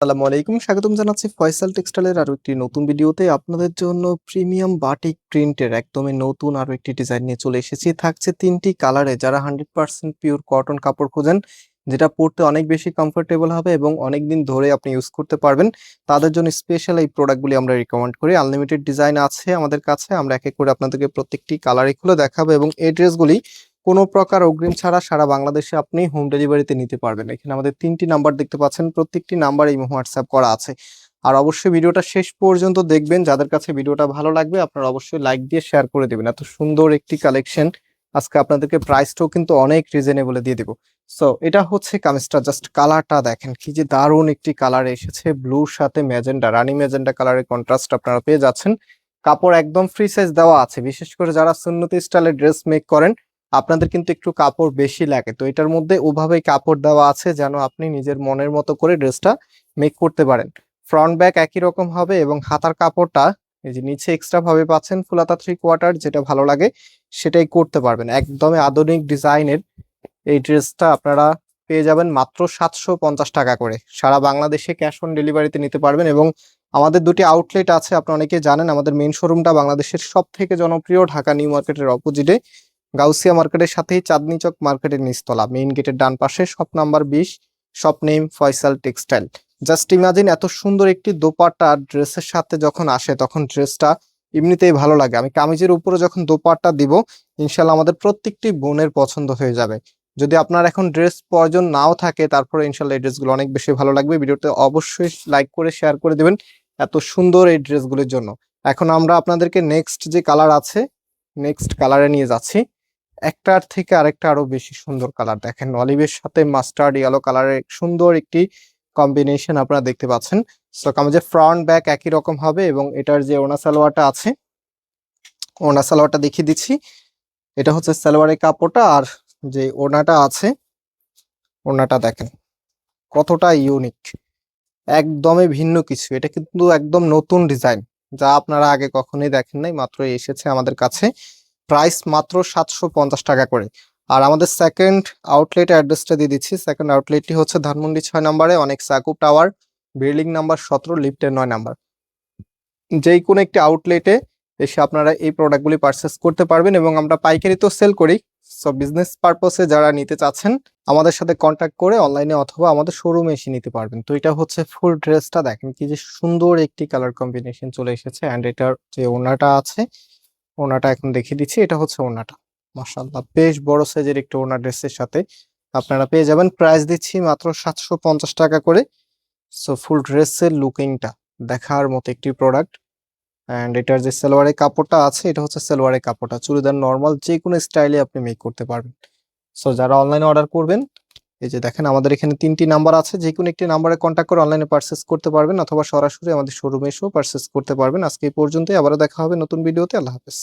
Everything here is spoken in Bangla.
আসসালামু আলাইকুম। স্বাগতম জানাচ্ছি ফয়সাল টেক্সটাইলের আরও একটি নতুন ভিডিওতে। আপনাদের জন্য প্রিমিয়াম বাটিক প্রিন্টের একদমই নতুন আরও একটি ডিজাইন নিয়ে চলে এসেছি। থাকছে তিনটি কালারে যারা হান্ড্রেড পার্সেন্ট পিওর কটন কাপড় খোঁজেন, যেটা পরতে অনেক বেশি কমফোর্টেবল হবে এবং অনেক দিন ধরে আপনি ইউজ করতে পারবেন। তাদের জন্য স্পেশাল এই প্রোডাক্টগুলি আমরা রিকমেন্ড করি। আনলিমিটেড ডিজাইন আছে আমাদের কাছে। আমরা এক এক করে আপনাদেরকে প্রত্যেকটি কালারই খুলে দেখাবো এবং এই ড্রেসগুলি কোনো প্রকার অগ্রিম ছাড়া সারা বাংলাদেশে আপনি হোম ডেলিভারিতে নিতে পারবেন। এখানে আমাদের তিনটি নাম্বার দেখতে পাচ্ছেন, প্রত্যেকটি নাম্বার এই হোয়াটসঅ্যাপ করা আছে। আর অবশ্যই ভিডিওটা শেষ পর্যন্ত দেখবেন, যাদের কাছে ভিডিওটা ভালো লাগবে, আপনারা অবশ্যই লাইক দিয়ে শেয়ার করে দেবেন। এত সুন্দর একটি কালেকশন আজকে আপনাদেরকে প্রাইসটাও কিন্তু অনেক রিজনেবলে দিয়ে দেবো। সো এটা হচ্ছে কামিজটা জাস্ট কালারটা দেখেন, কি যে দারুণ একটি কালার এসেছে ব্লুর সাথে ম্যাজেন্ডা, রানি ম্যাজেন্ডা কালারের কন্ট্রাস্ট আপনারা পেয়ে যাচ্ছেন। কাপড় একদম ফ্রি সাইজ দেওয়া আছে, বিশেষ করে যারা সুন্নতি স্টাইলের ড্রেস মেক করেন আপনাদের কিন্তু একটু কাপড় বেশি লাগে। তো এটার মধ্যে ওভাবেই কাপড় দেওয়া আছে যেন আপনি নিজের মনের মতো করে ড্রেসটা মেক করতে পারেন। ফ্রন্ট ব্যাক একই রকম হবে এবং হাতার কাপড়টা এই যে নিচে এক্সট্রা ভাবে পাচ্ছেন ফুলাতা থ্রি কোয়ার্টার যেটা ভালো লাগে সেটাই করতে পারবেন। একদমই আধুনিক ডিজাইনের এই ড্রেসটা আপনারা পেয়ে যাবেন মাত্র সাতশো পঞ্চাশ টাকা করে। সারা বাংলাদেশে ক্যাশ অন ডেলিভারিতে নিতে পারবেন এবং আমাদের দুটি আউটলেট আছে আপনি অনেকে জানেন, আমাদের মেইন শোরুমটা বাংলাদেশের সব থেকে জনপ্রিয় ঢাকা নিউ মার্কেটের অপোজিটে গাউসিয়া মার্কেটের সাথেই চাঁদনি চক মার্কেটের নিচতলা। মেইন গেটের ডান পাশে শপ নাম্বার বিশ shop name Faisal textile just imagine এত সুন্দর একটি দোপাট্টা ড্রেসের সাথে যখন আসে, তখন ড্রেসটা এমনিতেই ভালো লাগে। আমি কামিজের উপরে যখন দোপাট্টা দিব ইনশাল্লাহ আমাদের প্রত্যেকটি বোনের পছন্দ হয়ে যাবে। যদি আপনার এখন ড্রেস প্রয়োজন নাও থাকে, তারপরে ইনশাল্লাহ এই ড্রেসগুলো অনেক বেশি ভালো লাগবে। ভিডিওতে অবশ্যই লাইক করে শেয়ার করে দেবেন এত সুন্দর এই ড্রেসগুলির জন্য। এখন আমরা আপনাদেরকে নেক্সট যে কালার আছে নেক্সট কালারে নিয়ে যাচ্ছি। একটার থেকে আরেকটা আরও বেশি সুন্দর কালার দেখেন। অলিভের সাথে মাস্টার্ড ইয়েলো কালারের সুন্দর একটি কম্বিনেশন আপনারা দেখতে পাচ্ছেন। সো কামিজের ফ্রন্ট ব্যাক একই রকম হবে এবং এটার যে ওনা সালোয়ারটা আছে ওনা সালোয়ারটা দেখিয়ে দিচ্ছি। এটা হচ্ছে সালোয়ারের কাপড়টা আর যে ওনাটা আছে ওনাটা দেখেন কতটা ইউনিক একদমই ভিন্ন কিছু। এটা কিন্তু একদম নতুন ডিজাইন যা আপনারা আগে কখনোই দেখেন নাই মাত্র এসেছে আমাদের কাছে। প্রাইস মাত্র সাতশো পঞ্চাশ টাকা করে। আর আমাদের সেকেন্ড আউটলেট অ্যাড্রেসটা দিয়ে দিচ্ছি। সেকেন্ড আউটলেটটি হচ্ছে ধানমন্ডি ছয় নম্বরে, অনেক সাকুব টাওয়ার বিল্ডিং নাম্বার সতেরো লিফটের নয় নাম্বার যেই কোনো একটি আউটলেটে এসে আপনারা এই প্রোডাক্টগুলি পারচেস করতে পারবেন এবং আমরা পাইকারি তো সেল করি সো বিজনেস পারপসে যারা নিতে চাচ্ছেন, আমাদের সাথে কন্ট্যাক্ট করে অনলাইনে অথবা আমাদের শোরুমে এসে নিতে পারবেন। তো এটা হচ্ছে ফুল ড্রেসটা দেখেন কি যে সুন্দর একটি কালার কম্বিনেশন চলে এসেছে। অ্যান্ড এটার যে ওনাটা আছে ওনাটা এখন দেখিয়ে দিচ্ছি। এটা হচ্ছে ওনাটা মাশাআল্লাহ, বেশ বড় সাইজের একটি ওনা ড্রেসের সাথে আপনারা পেয়ে যাবেন। প্রাইস দিচ্ছি মাত্র সাতশো পঞ্চাশ টাকা করে। সো ফুল ড্রেসের লুকিংটা, দেখার মতো একটি প্রোডাক্ট। অ্যান্ড এটার যে সালোয়ারের কাপড়টা আছে, এটা হচ্ছে সালোয়ারের কাপড়টা। চুড়িদার নর্মাল যে কোনো স্টাইলে আপনি মেক করতে পারবেন। সো যারা অনলাইনে অর্ডার করবেন এই যে দেখেন, আমাদের এখানে তিনটি নাম্বার আছে। যে কোনো একটি নাম্বারে কন্ট্যাক্ট করে অনলাইনে পারচেস করতে পারবেন অথবা সরাসরি আমাদের শোরুমে এসেও পারচেস করতে পারবেন। আজকে এই পর্যন্তই। আবারও দেখা হবে নতুন ভিডিওতে আল্লাহ হাফেজ।